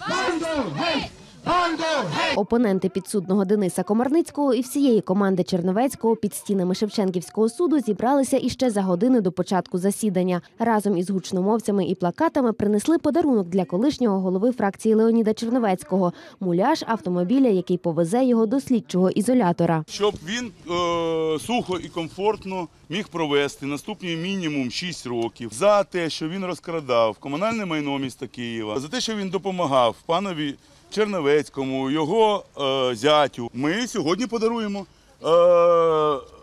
Vai, Dom! Опоненти підсудного Дениса Комарницького і всієї команди Черновецького під стінами Шевченківського суду зібралися іще за години до початку засідання. Разом із гучномовцями і плакатами принесли подарунок для колишнього голови фракції Леоніда Черновецького – муляж автомобіля, який повезе його до слідчого ізолятора. щоб він е, сухо і комфортно міг провести наступні мінімум 6 років за те, що він розкрадав комунальне майно міста Києва, за те, що він допомагав панові Черновецькому, його е, зятю. Ми сьогодні подаруємо е,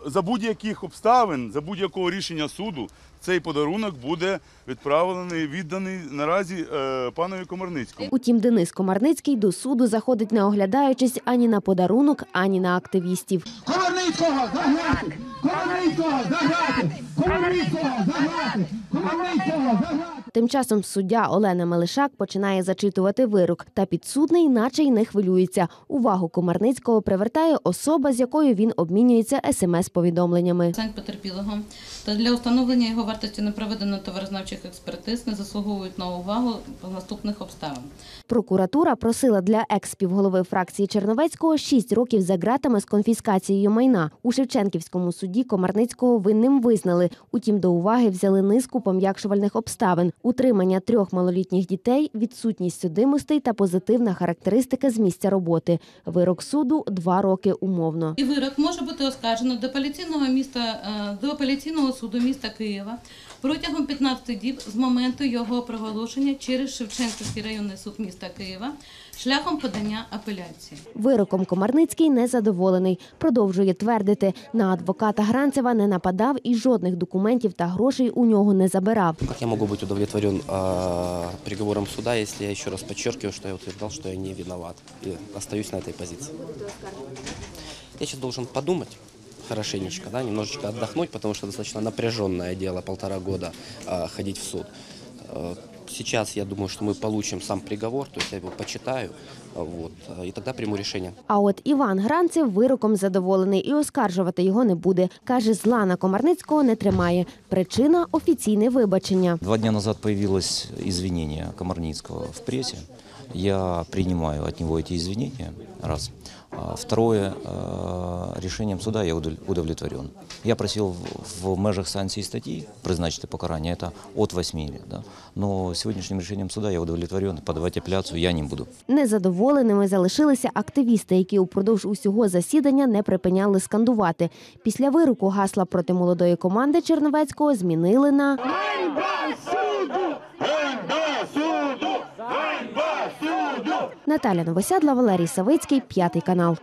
за будь-яких обставин, за будь-якого рішення суду. Цей подарунок буде відправлений, відданий наразі е, панові Комарницькому. Утім, Денис Комарницький до суду заходить не оглядаючись ані на подарунок, ані на активістів. Комарницького загнати! Комарницького загнати! Комарницького загнати! Комарницького загнати! Тим часом суддя Олена Мелишак починає зачитувати вирок, та підсудний, наче й не хвилюється. Увагу Комарницького привертає особа, з якою він обмінюється смс-повідомленнями. Оцінк потерпілого та для встановлення його вартості не проведено товарознавчих експертиз не заслуговують на увагу наступних обставин. Прокуратура просила для екс-співголови фракції Черновецького 6 років за ґратами з конфіскацією майна. У Шевченківському суді Комарницького винним визнали. Утім, до уваги взяли низку пом'якшувальних обставин: утримання трьох малолітніх дітей, відсутність судимостей та позитивна характеристика з місця роботи. Вирок суду два роки умовно. І вирок може бути оскаржено до апеляційного міста е, до апеляційного суду міста Києва протягом 15 діб з моменту його проголошення через Шевченківський районний суд міста Києва шляхом подання апеляції. Вироком Комарницький незадоволений. Продовжує твердити, на адвоката Гранцева не нападав і жодних документів та грошей у нього не забирав. Как я могу быть удовлетворен э, приговором суда, если я еще раз подчеркиваю, что я утверждал, что я не виноват и остаюсь на этой позиции? Я сейчас должен подумать хорошенечко, да, немножечко отдохнуть, потому что достаточно напряженное дело, полтора года э, ходить в суд. Э, Сейчас я думаю, что мы получим сам приговор, то есть я его почитаю, а, вот, а, и тогда приму решение. А от Іван Гранцев вироком задоволений і оскаржувати його не буде. Каже, зла на Комарницького не тримає. Причина офіційне вибачення. Два дня назад появилось извинение Комарницкого в прессе. Я принимаю от него эти извинения, раз. Второе, э, решением суда я удов- удовлетворен. Я просил в- межах санкцій статьи призначити покарання, это от 8 лет. Да? Но сегодняшним решением суда я удовлетворен, подавать апелляцию я не буду. Незадоволеними залишилися активісти, які упродовж усього засідання не припиняли скандувати. Після вироку гасла проти молодої команди Черновецького змінили на Наталя Новосядла, Валерій Савицький, п'ятий канал.